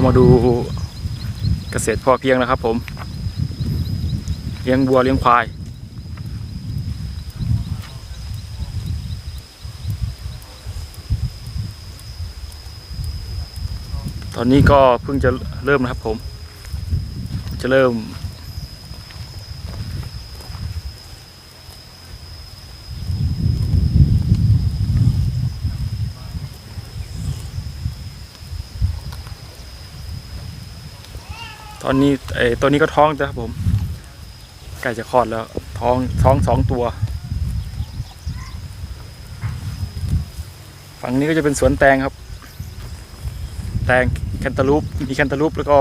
ก็มาดูเกษตรพอเพียงนะครับผม เลี้ยงวัวเลี้ยงควาย ตอนนี้ก็เพิ่งจะเริ่มนะครับผม จะเริ่ม ตอนนี้ไอ้ตัวนี้ก็ท้องแล้ครับผมใกล้จะคลอดแล้ว ท้องท้องสองตัว ฝั่งนี้ก็จะเป็นสวนแตงครับ แตงแคนตาลูปมีแคนตาลูปแล้วก็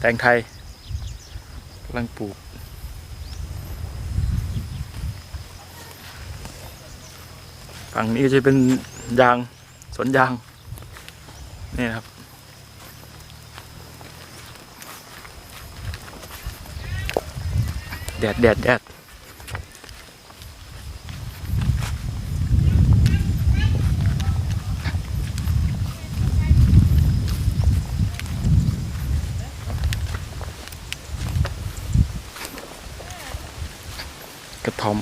แตงไทยกำลังปลูกฝั่งนี้ก็จะเป็นยางสวนยาง นี่นะครับ แดดแดดแดดกระทอม